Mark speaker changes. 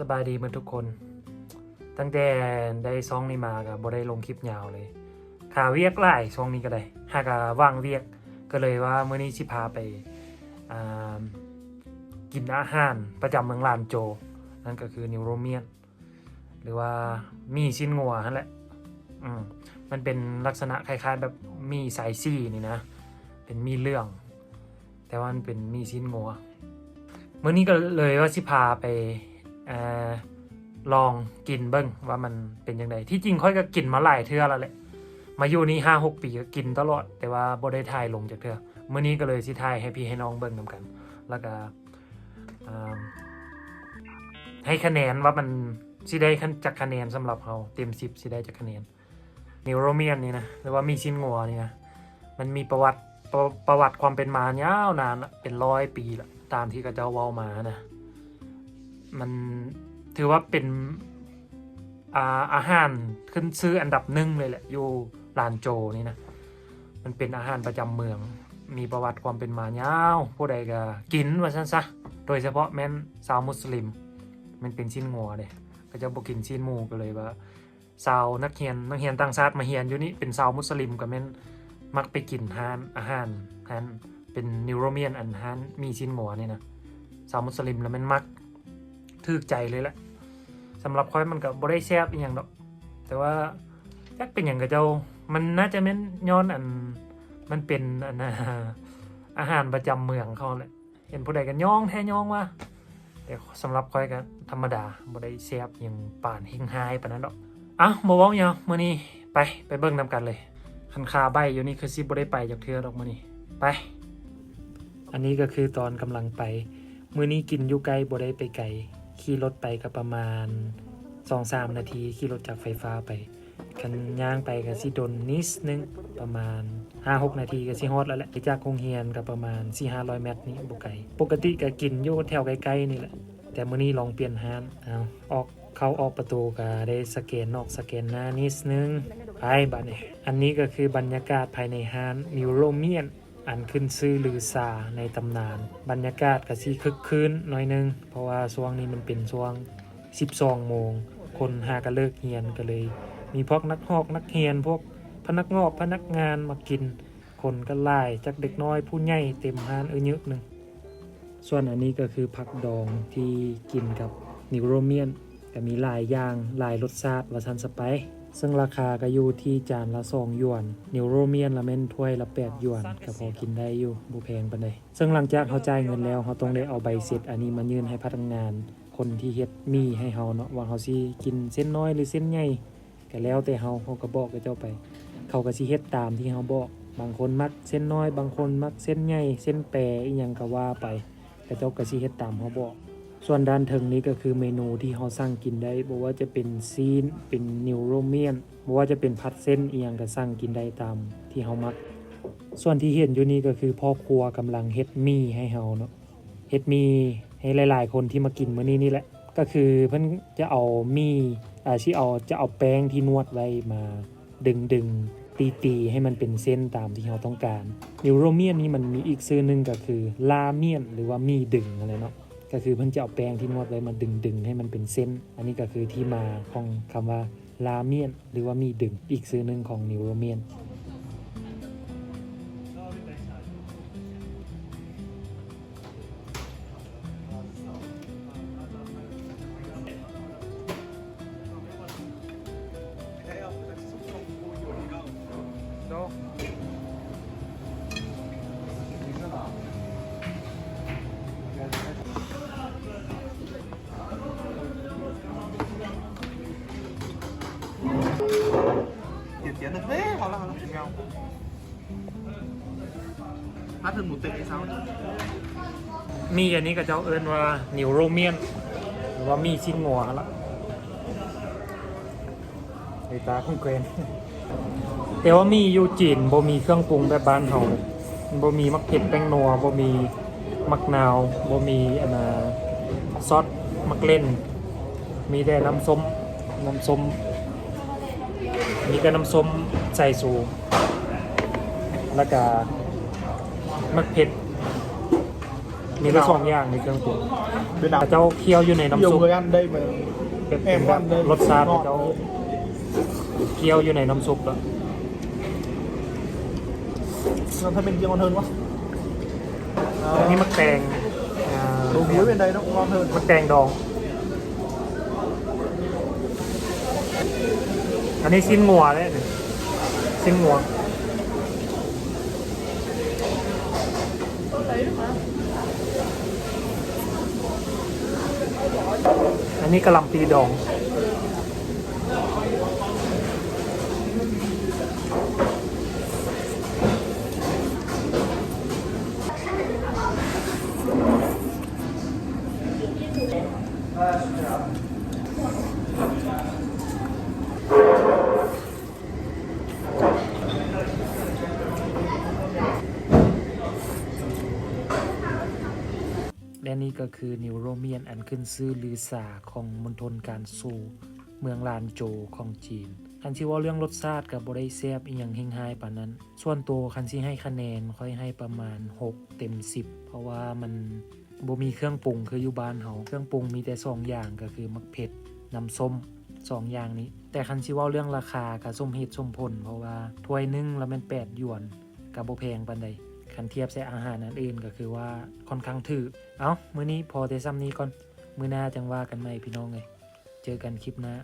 Speaker 1: สบายดีมือนทุกคน ตั้งแต่ได้ซองนี้มาก็บ่ได้ลงคลิปยาวเลยขาเวียกหลายช่วงนี้ก็ได้ หากว่าว่างเวียกก็เลยว่ามื้อนี้สิพาไปกินอาหารประจำเมืองลานโจ นั่นก็คือนิวโรเมียน หรือว่ามีชิ้นงัวนั่นแหละอืมมันเป็นลักษณะคล้ายๆแบบมีสายซี่นี่นะ เป็นมีเรื่อง แต่ว่ามันเป็นมีชิ้นงัวเมื่อนี้ก็เลยว่าสิพาไป ลองกินเบิ้งว่ามันเป็นยังไงที่จริงค่อยก็กินมาหลายเทื่อแล้วแหละมาอยู่นี่ห้าหกปีก็กินตลอด แต่ว่าบ่ได้ถ่ายลงจากเทื่อเมื่อนี้ก็เลยสิถ่ายให้พี่ให้น้องเบิ้งนำกัน แล้วก็ให้คะแนนว่ามันสิได้คันจักคะแนนสำหรับเราเต็มสิบสิได้จักคะแนนนิวโรเมียนนี่นะหรือว่ามีชิ้นงัวนี่นะมันมีประวัติประประวัติความเป็นมายาวนานเป็นร้อยปีละตามที่กระเจ้าเว้ามานะ มันถือว่าเป็นอาอาหารขึ้นชื่ออันดับหนึ่งเลยแหละอยู่ลานโจนี่นะมันเป็นอาหารประจำเมือง มีประวัติความเป็นมายาวผู้ใดก็กินว่าซั่นซะโดยเฉพาะแม่นชาวมุสลิม มันเป็นชิ้นงัวเด้ก็จะบอกินชิ้นหมูก็เลยว่าชาวนักเรียนนักเรียนต่างชาติมาเรียนอยู่นี่เป็นชาวมุสลิมก็แม่นมักไปกินอาหารอาหารอาหารเป็นนิวโรเมียนอันอาหารมีชิ้นงัวนี่นะชาวมุสลิมแล้วแม่นมัก ทึกใจเลยแหละสำหรับคอยมันก็บ่ได้แซ่บอหย่างดอก แต่ว่าจักเป็นอย่างกับเจ้า มันน่าจะแม่นย้อนอันมันเป็นอันอาหารประจำเมืองเขาแหละเห็นผู้ใดกันย่องแท้ย่องว่าแต่สำหรับคอยก็ธรรมดาบ่ได้แซ่บอย่างป่านเฮงไฮปานนั้นดอกอะบ่เว้ายังมื้อนี้ไปไปเบิ่งนำกันเลยคันคาใบอยู่นี่คือสิบ่ได้ไปจากเทือดอกมื้อนี้ไป อันนี้ก็คือตอนกำลังไปมื้อนี้กินอยู่ไกลบ่ได้ไปไกล ขี่รถไปก็ประมาณ2-3นาทีขี่รถจากไฟฟ้าไปคันย่างไปก็สิดนนิดนึงประมาณ5-6นาทีก็สิฮอดแล้วแหละไปจากโรงเรียนก็ประมาณ4-500เมตรนี่บ่ไกลปกติก็กินอยู่แถวใกล้ๆนี่แหละ แต่มื้อนี้ลองเปลี่ยนห้านเอาออกเข้าออกประตูก็ได้สแกนนอกสแกนหน้านิดนึงไปบัดนี้อันนี้ก็คือบรรยากาศภายในห้านนิวโรเมียน อันขึ้นชื่อลือซาในตำนาน บรรยากาศก็สิคึกคืนหน่อยนึง เพราะว่าช่วงนี้มันเป็นช่วง 12โมง คนหากันเลิกเรียนก็เลย มีพวกนักฮอกนักเรียนพวกพนักงอกพนักงานมากิน คนก็ไล่จากเด็กน้อยผู้ใหญ่เต็มห้านเอ้ยเยอะหนึงส่วนอันนี้ก็คือผักดองที่กินกับนิวโรเมียนก็มีหลายอย่างหลายรสชาติว่าซันสไป ซึ่งราคาก็อยู่ที่จานละ2หยวน นิวโรเมียนละแม่นถ้วยละ8หยวนก็พอกินได้อยู่บ่แพงปานใดซึ่งหลังจากเขาจ่ายเงินแล้วเขาต้องได้เอาใบเสร็จ อันนี้มายื่นให้พนักงาน คนที่เฮ็ดมีให้เฮาเนาะว่าเฮาสิกินเส้นน้อยหรือเส้นใหญ่ก็แล้วแต่เฮาเฮาก็บอกกับเจ้าไป เขาก็สิเฮ็ดตามที่เฮาบอก บางคนมักเส้นน้อย บางคนมักเส้นใหญ่ เส้นแปรอีหยังก็ว่าไปแต่เจ้าก็สิเฮ็ดตามเฮาบอก ส่วนด้านเทิงนี้ก็คือเมนูที่เราสั่งกินได้บ่ว่าจะเป็นซีน เป็นนิวโรเมียนบ่ว่าจะเป็นผัดเส้นเอียงก็สั่งกินได้ตามที่เฮามัก ส่วนที่เห็นอยู่นี่ก็คือพ่อครัวกำลังเฮ็ดมี่ให้เฮาเนาะเฮ็ดมี่ให้หลาย ๆ คนที่มากินมื้อนี้นี่แหละ ก็คือเพิ่นจะเอามี่อ่าที่เอาจะเอาแป้งที่นวดไว้มาดึงดึงตีตีให้มันเป็นเส้นตามที่เราต้องการนิวโรเมียนนี่มันมีอีกชื่อหนึงก็คือลาเมียนหรือว่ามี่ดึงอะไรเนาะ ก็คือเพิ่นจะเอาแป้งที่นวดไว้มาดึงดึงๆ ให้มันเป็นเส้น อันนี้ก็คือที่มาของคำว่าลาเมียน หรือว่ามีดึงอีกซื้อหนึ่งของนิวโรเมียน
Speaker 2: ถ้าถึงหมูเตะไอ้เซา
Speaker 1: มีอันนี้กับเจ้าเอิญว่านิวโรเมียน หรือว่ามีชิ้นงัวล้ะไอตาของเกรนแต่ว่ามีอยู่จีนบ่มีเครื่องปรุงแบบบ้านเขาบ่มีมักเผ็ดแป้งนัวบ่มีมักนาวบ่มีอันซอสมักเล่น มีแต่น้ำส้มน้ำส้มมีแต่น้ำส้มใส่สู แล้วก็มักเผ็ด มีแต่สองอย่างในเครื่องปรุง
Speaker 2: เวียดนาม
Speaker 1: แต่เจ้าเคี่ยวอยู่ใน
Speaker 2: nhiều
Speaker 1: น้ำซุป
Speaker 2: người ăn đây mà
Speaker 1: เป็น
Speaker 2: em
Speaker 1: แบบ
Speaker 2: ăn đây
Speaker 1: รสชาติ
Speaker 2: ngọt
Speaker 1: เจ้าเคี่ยวอยู่ในน้ำซุปแล้ว
Speaker 2: làm thấy bên kia ngon hơn quá
Speaker 1: อันนี้มักแตงอ่า
Speaker 2: đồ muối bên đây nó cũng ngon hơn
Speaker 1: มักแตงดอง อันนี้สิ้นงัวเลยนี่สิ้นงัว อันนี้กะหล่ำปีดอง และนี่ก็คือนิวโรเมียนอันขึ้นชื่อลือสาของมณฑลการซูเมืองลานโจของจีน คันที่ว่าเรื่องรสชาติกับบได้แซบอีหยังเฮงไฮปานนั้น ส่วนตัวคันที่ให้คะแนนค่อยให้ประมาณ 6 เต็ม 10 เพราะว่ามันบ่มีเครื่องปรุงคืออยู่บ้านเฮาเครื่องปรุงมีแต่สองอย่างก็คือมักเผ็ดน้ำส้มสองอย่างนี้ แต่คันที่ว่าเรื่องราคากับส้มเฮ็ดส้มผลเพราะว่าถ้วยนึงแล้วมัน8หยวนกับบ่แพงปานใด คันเทียบใส่อาหารอันอื่นก็คือว่าค่อนข้างถือเอามื้อนี้พอแต่ซ้ำนี้ก่อนมื้อหน้าจังว่ากันใหม่พี่น้องเลยเจอกันคลิปหน้า